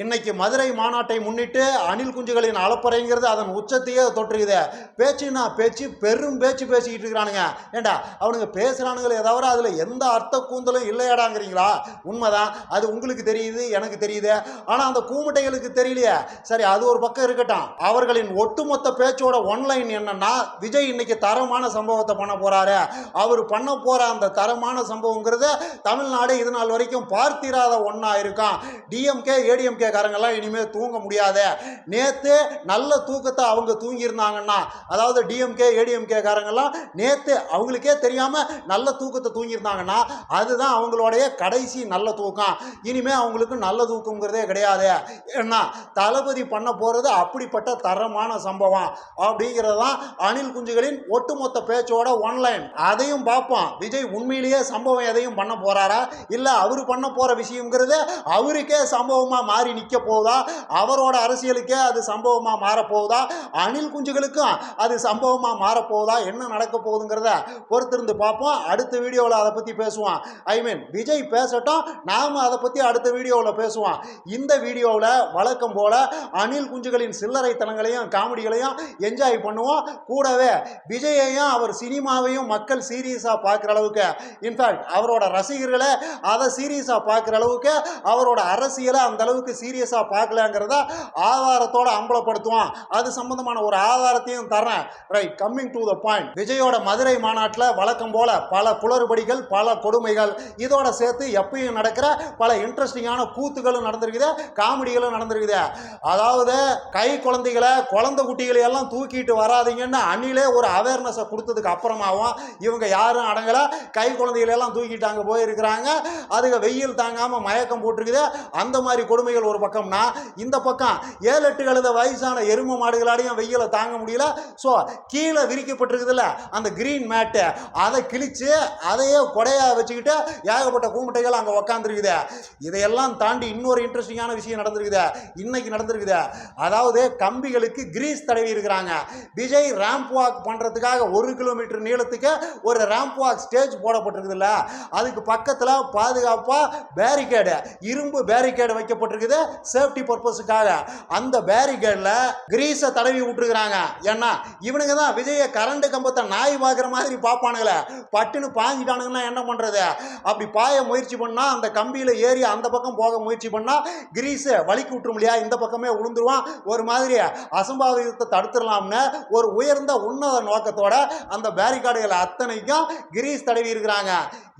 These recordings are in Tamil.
இன்னைக்கு மதுரை மாநாட்டை முன்னிட்டு அணில் குஞ்சுகளின் அலப்பறைங்கிறது அதன் உச்சத்தையே தொற்றுக்குது. பேச்சுனா பேச்சு பெரும் பேச்சு பேசிக்கிட்டு இருக்கிறானுங்க. ஏண்டா அவனுங்க பேசுகிறானுங்களே தவிர அதில் எந்த அர்த்த கூந்தலும் இல்லையாடாங்கிறீங்களா? உண்மைதான். அது உங்களுக்கு தெரியுது எனக்கு தெரியுது. ஆனால் அந்த கூமுட்டைகளுக்கு தெரியலையே. சரி அது ஒரு பக்கம் இருக்கட்டும். அவர்களின் ஒட்டுமொத்த பேச்சோட ஒன்லைன் என்னன்னா விஜய் இன்னைக்கு தரமான சம்பவத்தை பண்ண போகிறாரு அவர் பண்ண போகிற அந்த தரமான சம்பவங்கிறது தமிழ்நாடு இது நாள் வரைக்கும் பார்த்திராத ஒன்றா இருக்கான் டிஎம்கே ஏடிஎம்கே காரங்கெல்லாம் இனிமேல் தூங்க முடியாத. நேற்று நல்ல தூக்கத்தை அவங்க தூங்கியிருந்தாங்கன்னா அதாவது டிஎம்கே ஏடிஎம்கேக்காரங்கெல்லாம் நேற்று அவங்களுக்கே தெரியாமல் நல்ல தூக்கத்தை தூங்கியிருந்தாங்கன்னா அதுதான் அவங்களுடைய கடைசி நல்ல தூக்கம். இனிமேல் அவங்களுக்கு நல்ல தூக்கங்கிறதே கிடையாது. ஏன்னா தளபதி பண்ண போகிறது அப்படிப்பட்ட தரமான சம்பவம். அப்படிங்கிறது தான் அணில் குஞ்சுகளின் ஒட்டுமொத்த பேச்சோட ஒன்லைன் அதையும் பார்ப்போம். விஜய் உண்மையிலேயே சம்பவம் எதையும் பண்ண போறாரா? இல்லை அவர் பண்ண போற விஷயங்கிறது அவருக்கே சம்பவமாக மாறி நிற்க போகுதா? அவரோட அரசியலுக்கே அது சம்பவமாக மாறப்போகுதா அணில் குஞ்சுகளுக்கும் அது சம்பவமாக மாறப்போகுதா என்ன நடக்க போகுதுங்கிறத பொறுத்திருந்து பார்ப்போம். அடுத்த வீடியோவில் அதை பற்றி பேசுவோம். ஐ மீன் விஜய் பேசட்டும். நாம் அதை பற்றி அடுத்த வீடியோவில் பேசுவோம். இந்த வீடியோவில் வழக்கம் போல் அணில் குஞ்சுகளின் சில்லறைத்தனங்களையும் காமெடிகளையும் என்ஜாய் பண்ணுவோம். கூடவே விஜயையும் அவர் சினிமாவையும் மக்கள் சீரியஸாக பார்க்குற அளவுக்கு இன்ஃபேக்ட் அவரோட ரசிகர்களை அதை சீரியஸாக பார்க்குற அளவுக்கு அவரோட அரசியலை அந்த அளவுக்கு சீரியஸாக பார்க்கலங்கிறத ஆதாரத்தோட அம்பலப்படுத்துவோம் அது சம்பந்தமான ஒரு ஆதாரத்தையும் தரேன் right coming to the point விஜயோட மதுரை மாநாட்டில் வழக்கம் போல பல குளறுபடிகள் பல கொடுமைகள் இதோட சேர்த்து எப்பயும் நடக்கிற பல இன்ட்ரெஸ்டிங்கான கூத்துகளும் நடந்திருக்குது காமெடிகளும் நடந்திருக்குது. அதாவது கை குழந்தைகளை குழந்தை குட்டிகளை எல்லாம் தூக்கிட்டு வராதீங்கன்னு அணிலே ஒரு அவேர்னஸை கொடுத்ததுக்கு அப்புறமாவும் இவங்க யாரும் அடங்கலை. கை குழந்தைகளை எல்லாம் தூக்கிட்டு அங்கே போயிருக்கிறாங்க. அதுக்கு வெயில் தாங்காமல் மயக்கம் போட்டிருக்குது. அந்த மாதிரி கொடுமைகள் ஒரு பக்கம்னா இந்த பக்கம் ஏழு எட்டு கழுத வயசான எருமை மாடுகளாலையும் வெயில தாங்க முடியல. ஸோ கீழே விரிக்கப்பட்டிருக்குதுல்ல அந்த கிரீன் மேட்டு அதை கிழிச்சு அதையே கொடையா வச்சுக்கிட்டு ஏகப்பட்ட கூமுட்டைகள் அங்கே உக்காந்துருக்குது. இதையெல்லாம் தாண்டி இன்னொரு இன்ட்ரெஸ்டிங்கான விஷயம் நடந்திருக்குது. இன்னைக்கு நடந்திருக்குது. அதாவது கம்பிகளுக்கு கிரீஸ் தடவி இருக்கிறாங்க. விஜய் ரேம்ப் வாக் பண்ணுறதுக்காக ஒரு கிலோமீட்டர் நீளத்துக்கு ஒரு ரேம்ப் வாக் ஸ்டேஜ் போடப்பட்டிருக்குதுல்ல. அதுக்கு பக்கத்தில் பாதுகாப்பாக பேரிகேடு இரும்பு பேரிகேடு வைக்கப்பட்டிருக்குது. சேஃப்டி பர்பஸுக்காக அந்த பேரிகேடில் கிரீஸை தடவி விட்டுருக்குறாங்க. ஏன்னா இவனுங்க தான் விஜய கரண்ட் கம்பத்தை நாய் பார்க்குற மாதிரி பார்ப்பானுங்களே. பட்டுன்னு பாஞ்சிட்டானுங்கன்னா என்ன பண்ணுறது அப்படி பாய முயற்சி பண்ணால் அந்த கம்பியில் ஏறி அந்த பக்கம் போக முயற்சி பண்ணால் கிரீஸை வலிக்கு விட்டுரும் இல்லையா? இந்த பக்கமே விழுந்துருவான் ஒரு மாதிரி அசம்பாவிதத்தை தடுத்துடலாம்னு ஒரு உயர்ந்த உன்னத நோக்கத்தோட அந்த பேரிகார்டுகள் அத்தனைக்கும் கிரீஸ் தடவி இருக்கிறாங்க.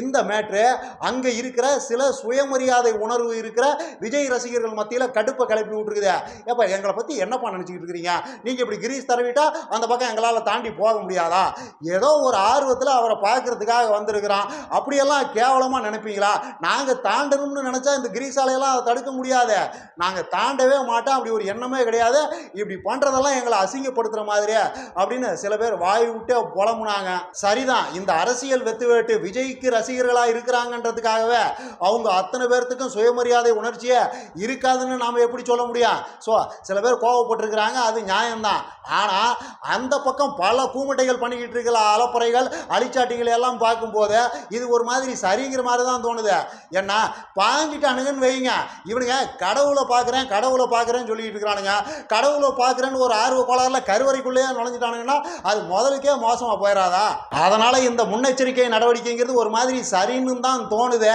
இந்த மேட்ரு அங்கே இருக்கிற சில சுயமரியாதை உணர்வு இருக்கிற விஜய் ரசிகர்கள் மத்தியில் கடுப்பை கிளப்பி விட்டுருக்குது. ஏப்பா எங்களை பற்றி என்னப்பா நினச்சிக்கிட்டு இருக்கிறீங்க? நீங்கள் இப்படி கிரீஸ் தடவிட்டா அந்த பக்கம் எங்களால் தாண்டி போக முடியாதா? ஏதோ ஒரு ஆர்வத்தில் அவரை பார்க்குறதுக்காக வந்திருக்கிறான். அப்படியெல்லாம் கேவலமாக நினைப்பீங்களா? நாங்கள் தாண்டணும்னு நினச்சா இந்த கிரீஸாலையெல்லாம் அதை தடுக்க முடியாது. நாங்கள் தாண்டவே மாட்டோம். அப்படி ஒரு எண்ணமே கிடையாது. இப்படி பண்ணுறதெல்லாம் எங்களை அசிங்கப்படுத்துகிற மாதிரியே அப்படின்னு சில பேர் வாய் விட்டே புலம்புனாங்க. சரிதான். இந்த அரசியல் வெத்துவேட்டு விஜய்க்கு ரசிகர்களாக இருக்கிறாங்கன்றதுக்காகவே அவங்க அத்தனை பேர்த்துக்கும் சுயமரியாதை உணர்ச்சியை இரு இருக்காதுன்னு நாம் எப்படி சொல்ல முடியும் ஸோ சில பேர் கோவப்பட்டிருக்கிறாங்க அது நியாயம்தான். ஆனால் அந்த பக்கம் பல பூமட்டைகள் பண்ணிக்கிட்டு இருக்கிற அலப்பறைகள் அழிச்சாட்டிகள் எல்லாம் பார்க்கும்போது இது ஒரு மாதிரி சரிங்கிற மாதிரி தான் தோணுது. ஏன்னா பாஞ்சிட்டானுங்கன்னு வைங்க. இவனுங்க கடவுளை பார்க்குறேன் கடவுளை பார்க்குறேன்னு சொல்லிட்டு இருக்கிறானுங்க. கடவுளை பார்க்குறேன்னு ஒரு ஆர்வ கோளாறுல கருவறைக்குள்ளேயே நுழைஞ்சிட்டானுங்கன்னா அது முதலுக்கே மோசமாக போயிடாதா அதனால் இந்த முன்னெச்சரிக்கை நடவடிக்கைங்கிறது ஒரு மாதிரி சரின்னு தான் தோணுது.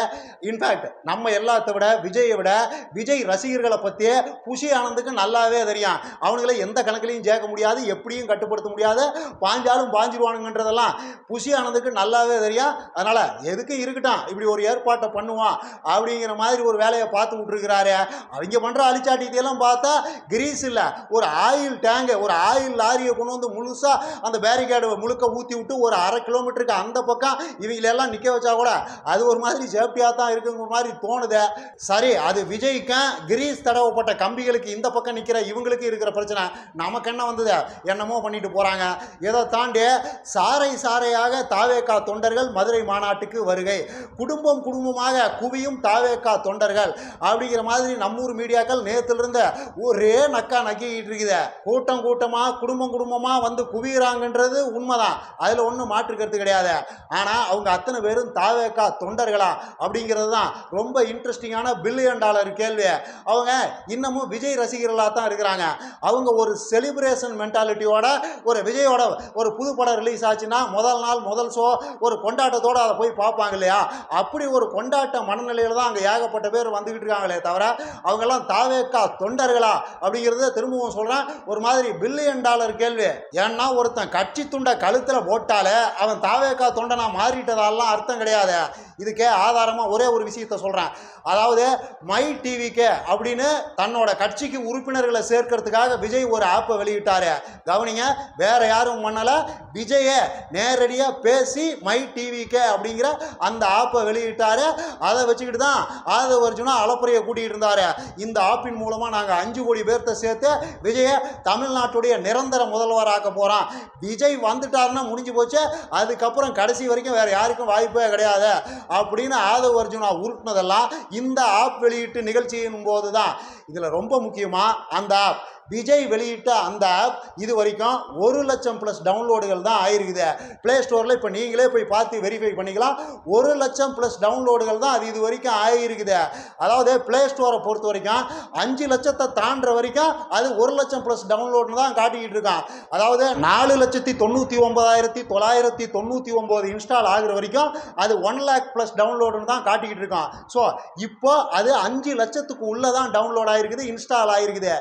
இன்ஃபேக்ட் நம்ம எல்லாத்த விட விஜயை விட விஜய் ரசிகர்களை பற்றி புஷி ஆனந்துக்கு நல்லாவே தெரியும். அவனுங்களை எந்த கணக்குலையும் சேர்க்க முடியாது எப்படியும் கட்டுப்படுத்த முடியாது பாஞ்சாலும் பாஞ்சிருவானுங்கன்றதெல்லாம் புஷி ஆனந்துக்கு நல்லாவே தெரியும். அதனால் எதுக்கு இருக்கட்டும் இப்படி ஒரு ஏற்பாட்டை பண்ணுவான் அப்படிங்கிற மாதிரி ஒரு வேலையை பார்த்து விட்டுருக்கிறாரு. அவங்க பண்ணுற அழிச்சாட்டியெல்லாம் பார்த்தா கிரீஸ் இல்லை ஒரு ஆயில் டேங்கு ஒரு ஆயில் லாரியை கொண்டு வந்து முழுசாக அந்த பேரிகேடு முழுக்க ஊற்றி விட்டு ஒரு அரை கிலோமீட்டருக்கு அந்த பக்கம் இவங்களெல்லாம் நிற்க வச்சா கூட அது ஒரு மாதிரி சேஃப்டியாக தான் இருக்குங்கிற மாதிரி தோணுது. சரி அது விஜய்க்கும் கிரீஸ் தடவப்பட்ட கம்பிகளுக்கு இந்த பக்கம் நிற்கிற இவங்களுக்கு இருக்கிற பிரச்சனை. நமக்கு என்ன வந்தது? என்னமோ பண்ணிட்டு போகிறாங்க இதை தாண்டி சாறை சாறையாக தாவேக்கா தொண்டர்கள் மதுரை மாநாட்டுக்கு வருகை. குடும்பம் குடும்பமாக குவியும் தாவேக்கா தொண்டர்கள். அப்படிங்கிற மாதிரி நம்மூர் மீடியாக்கள் நேற்றுலேருந்து ஒரே நக்கா நக்கிக்கிட்டு இருக்குது. கூட்டம் கூட்டமாக குடும்பம் குடும்பமாக வந்து குவிகிறாங்கன்றது உண்மைதான். அதில் ஒன்றும் மாற்றுக்கிறது கிடையாது. ஆனால் அவங்க அத்தனை பேரும் தாவேக்கா தொண்டர்களா? அப்படிங்கிறது தான் ரொம்ப இன்ட்ரெஸ்டிங்கான பில்லியன் டாலர் கேள்வி. அவங்க இன்னமும் விஜய் ரசிகர்களாக தான் இருக்கிறாங்க. அவங்க ஒரு செலிப்ரேஷன் மென்டாலிட்டியோட ஒரு விஜயோட ஒரு புது படம் ரிலீஸ் ஆச்சுன்னா முதல் நாள் முதல் ஷோ ஒரு கொண்டாட்டத்தோட அதை போய் பார்ப்பாங்க இல்லையா? அப்படி ஒரு கொண்டாட்ட மனநிலையில் தான் அங்கே ஏகப்பட்ட பேர் வந்துக்கிட்டு இருக்காங்களே தவிர அவங்கெல்லாம் தாவேக்கா தொண்டர்களா அப்படிங்கிறத திரும்பவும் சொல்கிறேன் ஒரு மாதிரி பில்லியன் டாலர் கேள்வி. ஏன்னா ஒருத்தன் கட்சி துண்டை கழுத்தில் போட்டாலே அவன் தாவேக்கா தொண்டனா மாறிட்டதாலாம் அர்த்தம் கிடையாது. இதுக்கே ஆதாரமாக ஒரே ஒரு விஷயத்த சொல்கிறேன் அதாவது மை டிவிக்கே அப்படின்னு தன்னோட கட்சிக்கு உறுப்பினர்களை சேர்க்கறதுக்காக விஜய் ஒரு ஆப்பை வெளியிட்டார். கவனிங்க வேற யாரும் பண்ணலை. விஜயை நேரடியாக பேசி மை டிவிக்கே அப்படிங்கிற அந்த ஆப்பை வெளியிட்டார். அதை வச்சுக்கிட்டு தான் ஆதவ அர்ஜுனா அலப்புறையை கூட்டிகிட்டு இருந்தார். இந்த ஆப்பின் மூலமாக நாங்கள் அஞ்சு கோடி பேர்த்த சேர்த்து விஜயை தமிழ்நாட்டுடைய நிரந்தர முதல்வராக்க போகிறோம் விஜய் வந்துட்டாருன்னா முடிஞ்சு போச்சு. அதுக்கப்புறம் கடைசி வரைக்கும் வேறு யாருக்கும் வாய்ப்பே கிடையாது. அப்படின்னு ஆதவ் அர்ஜுனா உருட்டினதெல்லாம் இந்த ஆப் வெளியீட்டு நிகழ்ச்சியின் போது தான் இதில் ரொம்ப முக்கியமாக அந்த ஆப். விஜய் வெளியிட்ட அந்த ஆப் இது வரைக்கும் ஒரு லட்சம் ப்ளஸ் டவுன்லோடுகள் தான் ஆயிருக்குது. ப்ளே ஸ்டோரில் இப்போ நீங்களே போய் பார்த்து வெரிஃபை பண்ணிக்கலாம். ஒரு லட்சம் ப்ளஸ் டவுன்லோடுகள் தான் அது இது வரைக்கும் ஆகிருக்குது அதாவது ப்ளே ஸ்டோரை பொறுத்த வரைக்கும் அஞ்சு லட்சத்தை தாண்டுற வரைக்கும் அது ஒரு லட்சம் ப்ளஸ் டவுன்லோடுன்னு தான் காட்டிக்கிட்டு இருக்கான். அதாவது நாலு லட்சத்தி தொண்ணூற்றி ஒன்பதாயிரத்தி தொள்ளாயிரத்தி தொண்ணூற்றி ஒம்பது இன்ஸ்டால் ஆகிற வரைக்கும் அது ஒன் லேக் ப்ளஸ் டவுன்லோடுன்னு தான் காட்டிக்கிட்டு இருக்கான். ஸோ இப்போ அது அஞ்சு லட்சத்துக்கு உள்ளே தான் டவுன்லோட் ஆகிருக்குது இன்ஸ்டால் ஆகிருக்குது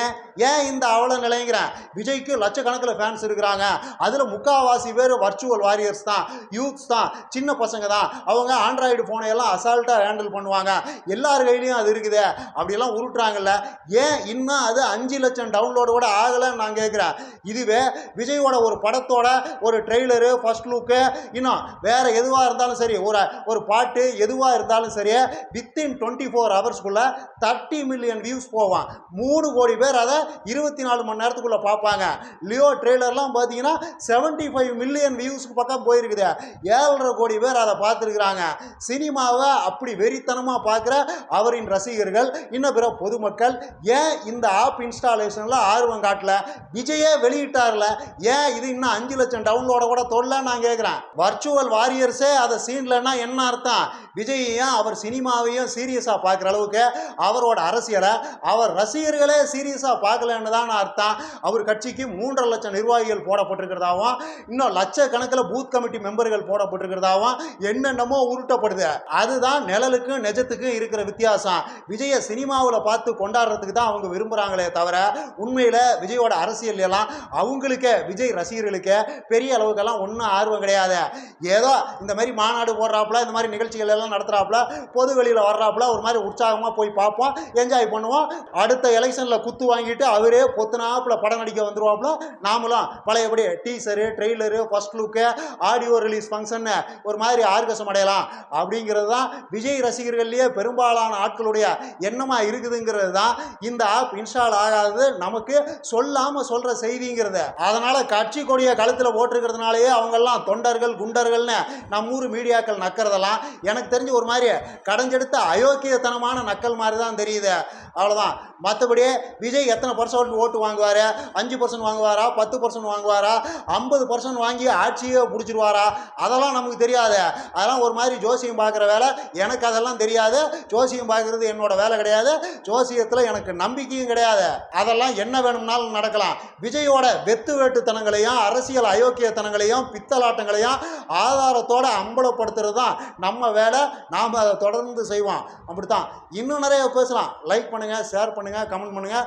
ஏன்? ஏன் இந்த அவல நிலைங்கிறேன்? விஜய்க்கு லட்சக்கணக்கில் ஃபேன்ஸ் இருக்கிறாங்க. அதில் முக்காவாசி பேர் வர்ச்சுவல் வாரியர்ஸ் தான் யூத்ஸ் தான் சின்ன பசங்க தான். அவங்க ஆண்ட்ராய்டு ஃபோனை எல்லாம் அசால்ட்டாக ஹேண்டில் பண்ணுவாங்க. எல்லார் கையிலையும் அது இருக்குது. அப்படிலாம் உருட்டுறாங்கல்ல. ஏன் இன்னும் அது அஞ்சு லட்சம் டவுன்லோடு கூட ஆகலைன்னு நான் கேட்குறேன். இதுவே விஜயோட ஒரு படத்தோட ஒரு ட்ரெய்லரு ஃபர்ஸ்ட் லுக்கு இன்னும் வேற எதுவாக இருந்தாலும் சரி ஒரு ஒரு பாட்டு எதுவாக இருந்தாலும் சரி வித்தின் டுவெண்ட்டி ஃபோர் ஹவர்ஸ்க்குள்ளே தேர்ட்டி மில்லியன் வியூஸ் போவான். மூணு கோடி பேர் அதை இருபத்தி நாலு மணி நேரத்துக்குள்ளே பார்ப்பாங்க. லியோ ட்ரெய்லர்லாம் பார்த்தீங்கன்னா செவன்ட்டி ஃபைவ் மில்லியன் வியூஸ்க்கு பக்கம் போயிருக்குது. ஏழரை கோடி பேர் அதை பார்த்துருக்குறாங்க. சினிமாவை அப்படி வெறித்தனமாக பார்க்குற அவரின் ரசிகர்கள் இன்னும் பிற பொதுமக்கள் ஏன் இந்த ஆப் இன்ஸ்டாலேஷனில் ஆர்வம் காட்டல? விஜயே வெளியிட்டார்ல. ஏன் இது இன்னும் அஞ்சு லட்சம் டவுன்லோட கூட தொடல நான் கேட்குறேன். வர்ச்சுவல் வாரியர்ஸே அதை சீன்லன்னா என்ன அர்த்தம்? விஜயையும் அவர் சினிமாவையும் சீரியஸாக பார்க்குற அளவுக்கு அவரோட அரசியலை அவர் ரசிகர்களே சீரியஸாக பார்க்கலன்னு தான் அர்த்தம். அவர் கட்சிக்கு மூன்றரை லட்சம் நிர்வாகிகள் போடப்பட்டிருக்கிறதாவும் இன்னும் லட்சக்கணக்கில் பூத் கமிட்டி மெம்பர்கள் போடப்பட்டிருக்கிறதாவும் என்னென்னமோ உருட்டப்படுது. அதுதான் நிழலுக்கும் நிஜத்துக்கும் இருக்கிற வித்தியாசம். விஜய சினிமாவில் பார்த்து கொண்டாடுறதுக்கு தான் அவங்க விரும்புகிறாங்களே தவிர உண்மையில் விஜயோட அரசியல் எல்லாம் அவங்களுக்கு விஜய் ரசிகர்களுக்கே பெரிய அளவுக்கெல்லாம் ஒன்றும் ஆர்வம் கிடையாது. ஏதோ இந்த மாதிரி மாநாடு போடுறாப்புல இந்த மாதிரி நிகழ்ச்சிகள் எல்லாம் நடத்துகிறாப்புல பொது வெளியில் வர்றாப்புல ஒரு மாதிரி உற்சாகமாக போய் பார்ப்போம் என்ஜாய் பண்ணுவோம். அடுத்த எலெக்ஷனில் குத்து வாங்கிட்டு அவரே பொத்தனாப்பில் படம் நடிக்க வந்துருவாப்புல. நாமளும் பழையபடி teaser trailer first look audio release function ஒரு மாதிரி ஆர்கசம் அடையலாம். அப்படிங்கிறது தான் விஜய் ரசிகர்கள்லேயே பெரும்பாலான ஆட்களுடைய எண்ணமாக இருக்குதுங்கிறது தான் இந்த ஆப் இன்ஸ்டால் ஆகாதது. நமக்கு சொல்லாமல் சொல்கிற செய்திங்கிறது. அதனால் கட்சி கொடியை கழுத்தில் போட்டிருக்கிறதுனாலேயே அவங்கெல்லாம் தொண்டர்கள் குண்டர்கள்னு நம்ம ஊர் மீடியாக்கள் நக்கிறதெல்லாம் எனக்கு தெரிஞ்சு ஒரு மாதிரி கடைஞ்செடுத்த அயோக்கியத்தனமான நக்கல் மாதிரி தான் தெரியுது. அவ்வளோதான் மற்றபடி விஜய் எத்தனை பர்சன்ட் ஓட்டு வாங்குவார் அஞ்சு பர்சன்ட் வாங்குவாரா பத்து பர்சன்ட் வாங்குவாரா ஐம்பது பர்சன்ட் வாங்கி ஆட்சியை பிடிச்சிருவாரா? அதெல்லாம் நமக்கு தெரியாது. அதெல்லாம் ஒரு மாதிரி ஜோசியம் பார்க்குற வேலை. எனக்கு அதெல்லாம் தெரியாது. ஜோசியம் பார்க்குறது என்னோட வேலை கிடையாது. ஜோசியத்தில் எனக்கு நம்பிக்கையும் கிடையாது. அதெல்லாம் என்ன வேணும்னாலும் நடக்கலாம். விஜயோட வெத்து வேட்டுத்தனங்களையும் அரசியல் அயோக்கியத்தனங்களையும் பித்தலாட்டங்களையும் ஆதாரத்தோடு அம்பலப்படுத்துறது தான் நம்ம வேலை. நாம் அதை தொடர்ந்து செய்வோம். அப்படித்தான். இன்னும் நிறைய பேசலாம். லைக் பண்ணுங்கள் ஷேர் பண்ணுங்கள் கமெண்ட் பண்ணுங்கள்